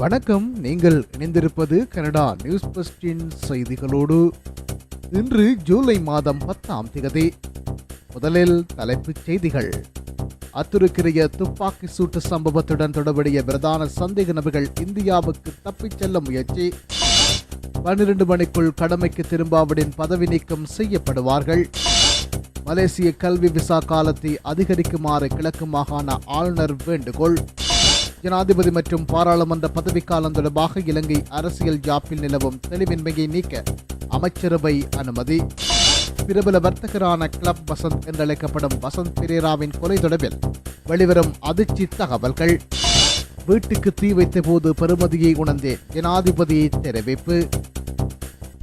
வணக்கம். நீங்கள் இணைந்திருப்பது கனடா நியூஸ் பஸ்டின் செய்திகளோடு. இன்று ஜூலை மாதம் பத்தாம் திகதி முதலில் தலைப்புச் செய்திகள். அத்துருக்கிரிய துப்பாக்கி சூட்டு சம்பவத்துடன் தொடர்புடைய பிரதான சந்தேக நபர்கள் இந்தியாவுக்கு தப்பிச் செல்ல முயற்சி. பன்னிரண்டு மணிக்குள் கடமைக்கு திரும்பாவிடின் பதவி நீக்கம் செய்யப்படுவார்கள். மலேசிய கல்வி விசா காலத்தை அதிகரிக்குமாறு கிழக்கு மாகாண ஆளுநர் வேண்டுகோள். ஜனாதிபதி மற்றும் பாராளுமன்ற பதவிக்காலம் தொடர்பாக இலங்கை அரசியல் ஜாப்பில் நிலவும் தெளிவின்மையை நீக்க அமைச்சரவை அனுமதி. பிரபல வர்த்தகரான கிளப் வசந்த் என்றழைக்கப்படும் வசந்த் பெரேராவின் கொலை தொடர்பில் வெளிவரும் அதிர்ச்சி தகவல்கள். வீட்டுக்கு தீ வைத்த போது பெறுமதியை உணர்ந்தேன் ஜனாதிபதியை தெரிவிப்பு.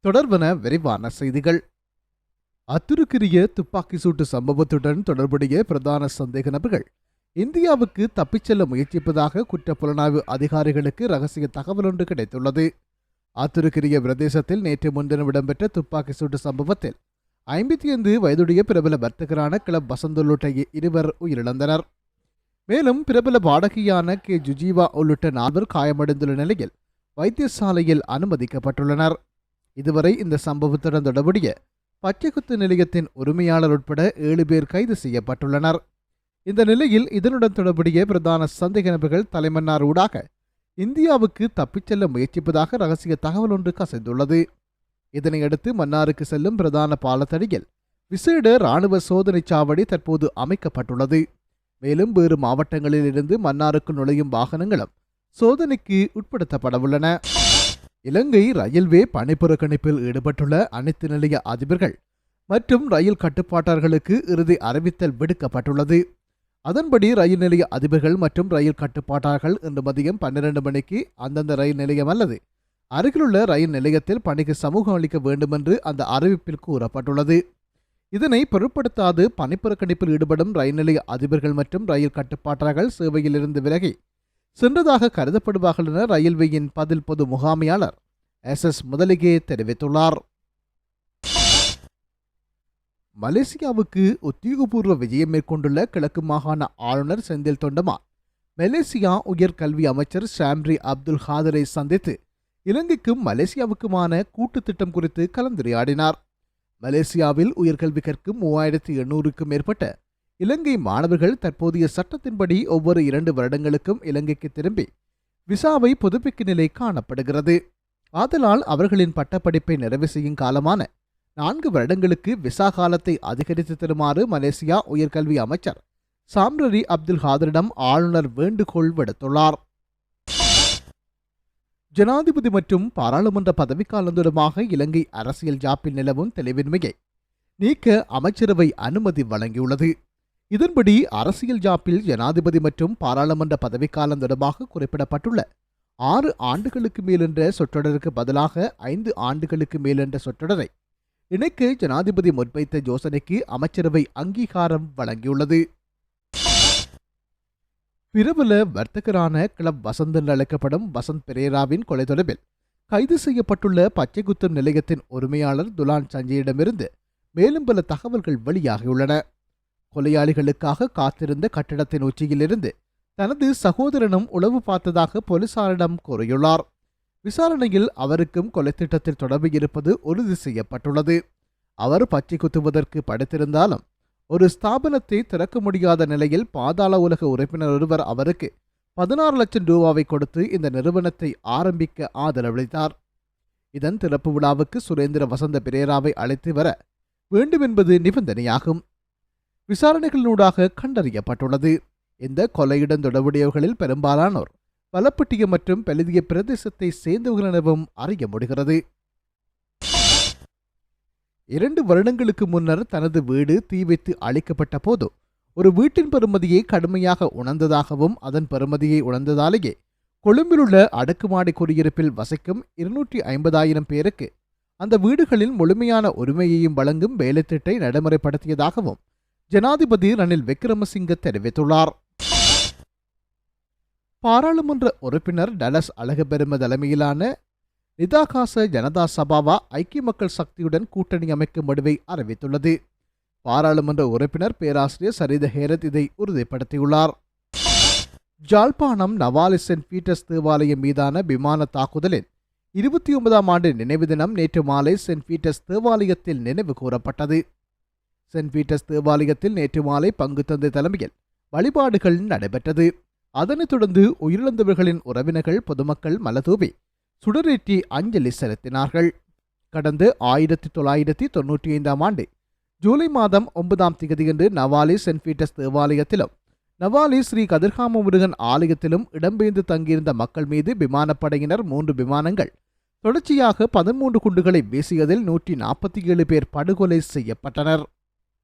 தொடர்பன விரைவான செய்திகள். அத்துருக்கிரிய துப்பாக்கி சூட்டு சம்பவத்துடன் தொடர்புடைய பிரதான சந்தேக நபர்கள் இந்தியாவுக்கு தப்பிச் செல்ல முயற்சிப்பதாக குற்றப்புலனாய்வு அதிகாரிகளுக்கு ரகசிய தகவல் ஒன்று கிடைத்துள்ளது. அத்துருக்கிரிய பிரதேசத்தில் நேற்று முன்தினம் இடம்பெற்ற துப்பாக்கி சூட்டு சம்பவத்தில் ஐம்பத்தி ஐந்து வயதுடைய பிரபல வர்த்தகரான கிளப் வசந்த் உள்ளிட்ட இருவர் உயிரிழந்தனர். மேலும் பிரபல பாடகியான கே. ஜுஜீவா உள்ளிட்ட நால்வர் காயமடைந்துள்ள நிலையில் வைத்தியசாலையில் அனுமதிக்கப்பட்டுள்ளனர். இதுவரை இந்த சம்பவத்துடன் தொடர்புடைய பச்சைக்குத்து நிலையத்தின் உரிமையாளர் உட்பட ஏழு பேர் கைது செய்யப்பட்டுள்ளனர். இந்த நிலையில் இதனுடன் தொடர்புடைய பிரதான சந்தேக நபர்கள் தலைமன்னார் ஊடாக இந்தியாவுக்கு தப்பிச் செல்ல முயற்சிப்பதாக ரகசிய தகவல் ஒன்று கசைந்துள்ளது. இதனையடுத்து மன்னாருக்கு செல்லும் பிரதான பாலத்தடியில் விசேட இராணுவ சோதனை சாவடி தற்போது அமைக்கப்பட்டுள்ளது. மேலும் வேறு மாவட்டங்களில் இருந்து மன்னாருக்கு நுழையும் வாகனங்களும் சோதனைக்கு உட்படுத்தப்படவுள்ளன. இலங்கை ரயில்வே பணிப்புறக்கணிப்பில் ஈடுபட்டுள்ள அனைத்து நிலைய அதிபர்கள் மற்றும் ரயில் கட்டுப்பாட்டாளர்களுக்கு இறுதி அறிவித்தல் விடுக்கப்பட்டுள்ளது. அதன்படி ரயில் நிலைய அதிபர்கள் மற்றும் ரயில் கட்டுப்பாட்டாளர்கள் இன்று மதியம் பன்னிரண்டு மணிக்கு அந்தந்த ரயில் நிலையம் அல்லது அருகிலுள்ள ரயில் நிலையத்தில் பணிக்கு சமூகம் அளிக்க வேண்டுமென்று அந்த அறிவிப்பில் கூறப்பட்டுள்ளது. இதனை பொருட்படுத்தாது பணிப்புறக்கணிப்பில் ஈடுபடும் ரயில் நிலைய அதிபர்கள் மற்றும் ரயில் கட்டுப்பாட்டாளர்கள் சேவையிலிருந்து விலகி சென்றதாக கருதப்படுவார்கள் என ரயில்வேயின் பதில் பொது முகாமையாளர் எஸ் எஸ் முதலிகே தெரிவித்துள்ளார். மலேசியாவுக்கு உத்தியோகபூர்வ விஜயம் மேற்கொண்டுள்ள கிழக்கு மாகாண ஆளுநர் செந்தில் தொண்டமான் மலேசியா உயர்கல்வி அமைச்சர் ஷாம்ரி அப்துல் ஹாதரை சந்தித்து இலங்கைக்கும் மலேசியாவுக்குமான கூட்டு திட்டம் குறித்து கலந்துரையாடினார். மலேசியாவில் உயர்கல்வி கற்கும் மூவாயிரத்தி எண்ணூறுக்கும் மேற்பட்ட இலங்கை மாணவர்கள் தற்போதைய சட்டத்தின்படி ஒவ்வொரு இரண்டு வருடங்களுக்கும் இலங்கைக்கு திரும்பி விசாவை புதுப்பிக்கும் நிலை காணப்படுகிறது. ஆதலால் அவர்களின் பட்டப்படிப்பை நிறைவு செய்யும் காலமான நான்கு வருடங்களுக்கு விசா காலத்தை அதிகரித்து தருமாறு மலேசியா உயர்கல்வி அமைச்சர் சாம்ரரி அப்துல் ஹாதரிடம் ஆளுநர் வேண்டுகோள் விடுத்துள்ளார். ஜனாதிபதி மற்றும் பாராளுமன்ற பதவிக்காலம் தொடர்பாக இலங்கை அரசியல் ஜாப்பில் நிலவும் தெளிவின்மையை நீக்க அமைச்சரவை அனுமதி வழங்கியுள்ளது. இதன்படி அரசியல் ஜாப்பில் ஜனாதிபதி மற்றும் பாராளுமன்ற பதவிக்காலம் தொடர்பாக குறிப்பிடப்பட்டுள்ள. ஆறு ஆண்டுகளுக்கு மேலென்ற சொற்றொடருக்கு பதிலாக ஐந்து ஆண்டுகளுக்கு மேலென்ற சொற்றொடரை இணைக்க ஜனாதிபதி முன்வைத்த யோசனைக்கு அமைச்சரவை அங்கீகாரம் வழங்கியுள்ளது. பிரபல வர்த்தகரான கிளப் வசந்த் என்று அழைக்கப்படும் வசந்த் பெரேராவின் கொலை தொடர்பில் கைது செய்யப்பட்டுள்ள பச்சைக்குத்தம் நிலையத்தின் உரிமையாளர் துலான் சஞ்சயிடமிருந்து மேலும் பல தகவல்கள் வெளியாகியுள்ளன. கொலையாளிகளுக்காக காத்திருந்த கட்டிடத்தின் உச்சியிலிருந்து தனது சகோதரனும் உளவு பார்த்ததாக போலீசாரிடம் கூறியுள்ளார். விசாரணையில் அவருக்கும் கொலை திட்டத்தில் தொடர்பு இருப்பது உறுதி செய்யப்பட்டுள்ளது. அவர் பச்சை குத்துவதற்கு படுத்திருந்தாலும் ஒரு ஸ்தாபனத்தை திறக்க முடியாத நிலையில் பாதாள உலக உறுப்பினர் ஒருவர் அவருக்கு பதினாறு லட்சம் ரூபாவை கொடுத்து இந்த நிறுவனத்தை ஆரம்பிக்க ஆதரவளித்தார். இதன் திறப்பு விழாவுக்கு சுரேந்திர வசந்த பிரேராவை அழைத்து வர வேண்டும் என்பது நிபந்தனையாகும். விசாரணைகளினூடாக கண்டறியப்பட்டுள்ளது. இந்த கொலையுடன் தொடர்புடையவர்களில் பெரும்பாலானோர் பலப்பட்டிய மற்றும் பெலதிய பிரதேசத்தை சேர்ந்தவர்கள் எனவும் அறிய முடிகிறது. இரண்டு வருடங்களுக்கு முன்னர் தனது வீடு தீ வைத்து அழிக்கப்பட்ட போது ஒரு வீட்டின் பெருமதியை கடுமையாக உணர்ந்ததாகவும் அதன் பெருமதியை உணர்ந்ததாலேயே கொழும்பிலுள்ள அடுக்குமாடி குடியிருப்பில் வசிக்கும் இருநூற்றி ஐம்பதாயிரம் பேருக்கு அந்த வீடுகளின் முழுமையான உரிமையையும் வழங்கும் வேலைத்திட்டை நடைமுறைப்படுத்தியதாகவும் ஜனாதிபதி ரணில் விக்ரமசிங்க தெரிவித்துள்ளார். பாராளுமன்ற உறுப்பினர் டலஸ் அழகபெரும தலைமையிலான நிதாகாச ஜனதா சபாவா ஐக்கிய மக்கள் சக்தியுடன் கூட்டணி அமைக்கும் முடிவை அறிவித்துள்ளது. பாராளுமன்ற உறுப்பினர் பேராசிரியர் சரித ஹேரத் இதை உறுதிப்படுத்தியுள்ளார். ஜாழ்ப்பாணம் நவாலி சென்ட் பீட்டர்ஸ் தேவாலயம் மீதான விமான தாக்குதலின் இருபத்தி ஒன்பதாம் ஆண்டு நினைவு தினம் நேற்று மாலை சென்ட் பீட்டர்ஸ் தேவாலயத்தில் நினைவு கூறப்பட்டது. சென்ட் பீட்டர்ஸ் தேவாலயத்தில் நேற்று மாலை பங்கு தந்தை தலைமையில் வழிபாடுகள் நடைபெற்றது. அதனைத் தொடர்ந்து உயிரிழந்தவர்களின் உறவினர்கள் பொதுமக்கள் மலதூவி சுடரேற்றி அஞ்சலி செலுத்தினார்கள். கடந்த ஆயிரத்தி தொள்ளாயிரத்தி தொன்னூற்றி ஐந்தாம் ஆண்டு ஜூலை மாதம் ஒன்பதாம் தேதியன்று நவாலி சென்ட் பீட்டர்ஸ் தேவாலயத்திலும் நவாலி ஸ்ரீ கதிர்காம முருகன் ஆலயத்திலும் இடம்பெயர்ந்து தங்கியிருந்த மக்கள் மீது விமானப்படையினர் மூன்று விமானங்கள் தொடர்ச்சியாக பதிமூன்று குண்டுகளை வீசியதில் நூற்றி நாற்பத்தி ஏழு பேர் படுகொலை செய்யப்பட்டனர்.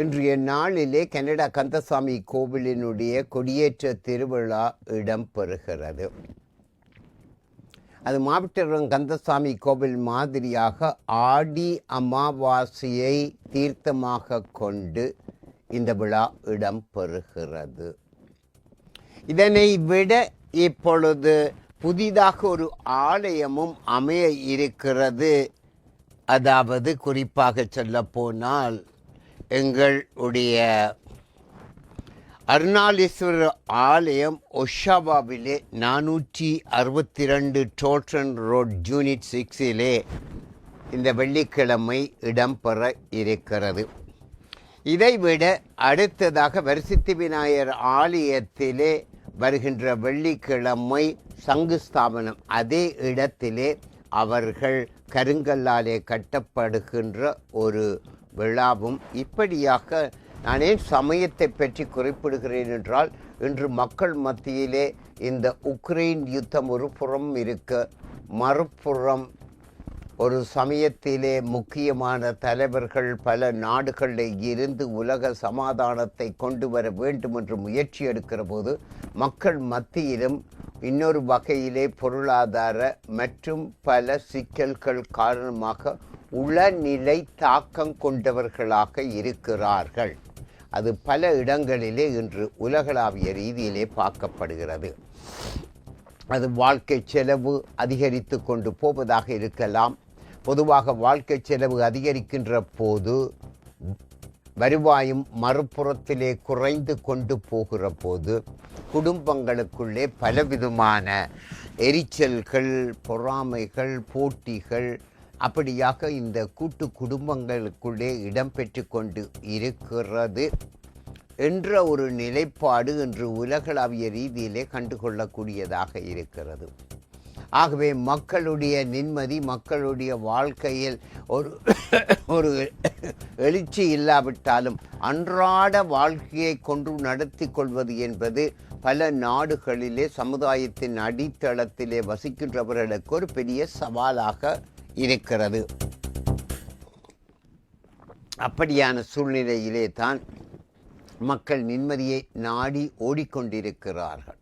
இன்றைய நாளிலே கனடா கந்தசாமி கோவிலினுடைய கொடியேற்ற திருவிழா இடம்பெறுகிறது அது மாவட்டம் கந்தசாமி கோவில் மாதிரியாக ஆடி அமாவாசையை தீர்த்தமாக கொண்டு இந்த விழா இடம்பெறுகிறது இதனை விட இப்பொழுது புதிதாக ஒரு ஆலயமும் அமைய இருக்கிறது. அதாவது குறிப்பாக சொல்லப்போனால் எங்களுடைய அருணாலீஸ்வரர் ஆலயம் ஒஷாபாவிலே நானூற்றி அறுபத்தி ரெண்டு டோட்டன் ரோட் யூனிட் சிக்ஸிலே இந்த வெள்ளிக்கிழமை இடம்பெற இருக்கிறது. இதைவிட அடுத்ததாக வரிசித்தி விநாயகர் ஆலயத்திலே வருகின்ற வெள்ளிக்கிழமை சங்கு ஸ்தாபனம் அதே இடத்திலே அவர்கள் கருங்கல்லாலே கட்டப்படுகின்ற ஒரு விழாவும் இப்படியாக நான் ஏன் சமயத்தை பற்றி குறிப்பிடுகிறேன் என்றால் இன்று மக்கள் மத்தியிலே இந்த உக்ரைன் யுத்தம் ஒரு புறம் இருக்க. மறுபுறம் ஒரு சமயத்திலே முக்கியமான தலைவர்கள் பல நாடுகளில் இருந்து உலக சமாதானத்தை கொண்டு வர வேண்டும் என்று முயற்சி எடுக்கிற போது மக்கள் மத்தியிலும் இன்னொரு வகையிலே பொருளாதார மற்றும் பல சிக்கல்கள் காரணமாக உளநிலை தாக்கம் கொண்டவர்களாக இருக்கிறார்கள். அது பல இடங்களிலே இன்று உலகளாவிய ரீதியிலே பார்க்கப்படுகிறது. அது வாழ்க்கை செலவு அதிகரித்து கொண்டு போவதாக இருக்கலாம். பொதுவாக வாழ்க்கை செலவு அதிகரிக்கின்ற போது வருவாயும் மறுபுறத்திலே குறைந்து கொண்டு போகிற போது குடும்பங்களுக்குள்ளே பலவிதமான எரிச்சல்கள் பொறாமைகள் போட்டிகள் அப்படியாக இந்த கூட்டு குடும்பங்களுக்குள்ளே இடம்பெற்று கொண்டு இருக்கிறது என்ற ஒரு நிலைப்பாடு இன்று உலகளாவிய ரீதியிலே கண்டுகொள்ளக்கூடியதாக இருக்கிறது. ஆகவே மக்களுடைய நிம்மதி மக்களுடைய வாழ்க்கையில் ஒரு ஒரு எழுச்சி இல்லாவிட்டாலும் அன்றாட வாழ்க்கையை கொண்டு நடத்தி கொள்வது என்பது பல நாடுகளிலே சமுதாயத்தின் அடித்தளத்திலே வசிக்கின்றவர்களுக்கு ஒரு பெரிய சவாலாக இருக்கிறது. அப்படியான சூழ்நிலையிலே தான் மக்கள் நிம்மதியை நாடி ஓடிக்கொண்டிருக்கிறார்கள்.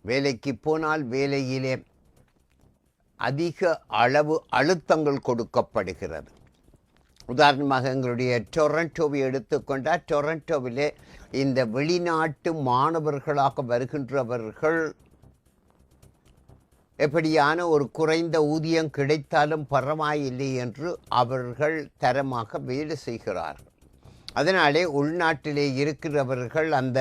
வேலைக்கு போனால் வேலையிலே அதிக அளவு அழுத்தங்கள் கொடுக்கப்படுகிறது. உதாரணமாக எங்களுடைய டொரண்டோவை எடுத்துக்கொண்டால் டொரண்டோவிலே இந்த வெளிநாட்டு மாணவர்களாக வருகின்றவர்கள் எப்படியான ஒரு குறைந்த ஊதியம் கிடைத்தாலும் பரவாயில்லை என்று அவர்கள் தரமாக வேலை செய்கிறார்கள். அதனாலே உள்நாட்டிலே இருக்கிறவர்கள் அந்த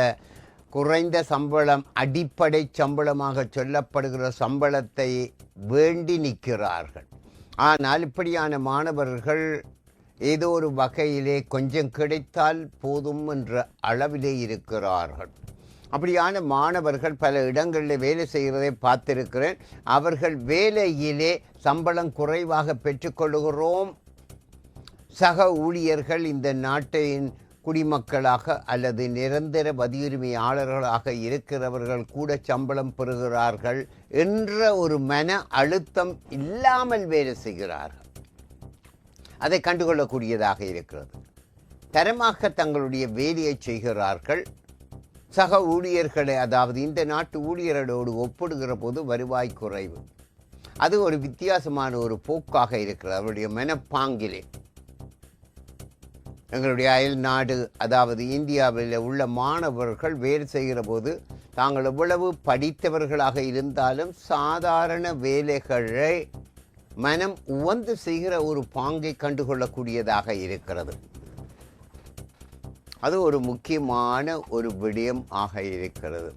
குறைந்த சம்பளம் அடிப்படை சம்பளமாக சொல்லப்படுகிற சம்பளத்தை வேண்டி நிற்கிறார்கள். ஆனால் இப்படியான மாணவர்கள் ஏதோ ஒரு வகையிலே கொஞ்சம் கிடைத்தால் போதும் என்ற அளவிலே இருக்கிறார்கள். அப்படியான மாணவர்கள் பல இடங்களில் வேலை செய்கிறதை பார்த்திருக்கிறேன். அவர்கள் வேலையிலே சம்பளம் குறைவாக பெற்றுக்கொள்கிறோம் சக ஊழியர்கள் இந்த நாட்டின் குடிமக்களாக அல்லது நிரந்தர பதியுரிமையாளர்களாக இருக்கிறவர்கள் கூட சம்பளம் பெறுகிறார்கள் என்ற ஒரு மன அழுத்தம் இல்லாமல் வேலை செய்கிறார்கள். அதை கண்டுகொள்ளக்கூடியதாக இருக்கிறது. தரமாக தங்களுடைய வேலையை செய்கிறார்கள். சக ஊழியர்களை அதாவது இந்த நாட்டு ஊழியர்களோடு ஒப்பிடுகிற போது வருவாய் குறைவு. அது ஒரு வித்தியாசமான ஒரு போக்காக இருக்கிறது. அவருடைய மனப்பாங்கிலே. எங்களுடைய அயல் நாடு அதாவது இந்தியாவில் உள்ள மாணவர்கள் வேலை செய்கிற போது தாங்கள் எவ்வளவு படித்தவர்களாக இருந்தாலும் சாதாரண வேலைகளை மனம் உவந்து செய்கிற ஒரு பாங்கை கண்டுகொள்ளக்கூடியதாக இருக்கிறது. அது ஒரு முக்கியமான ஒரு விடயம் ஆக இருக்கிறது.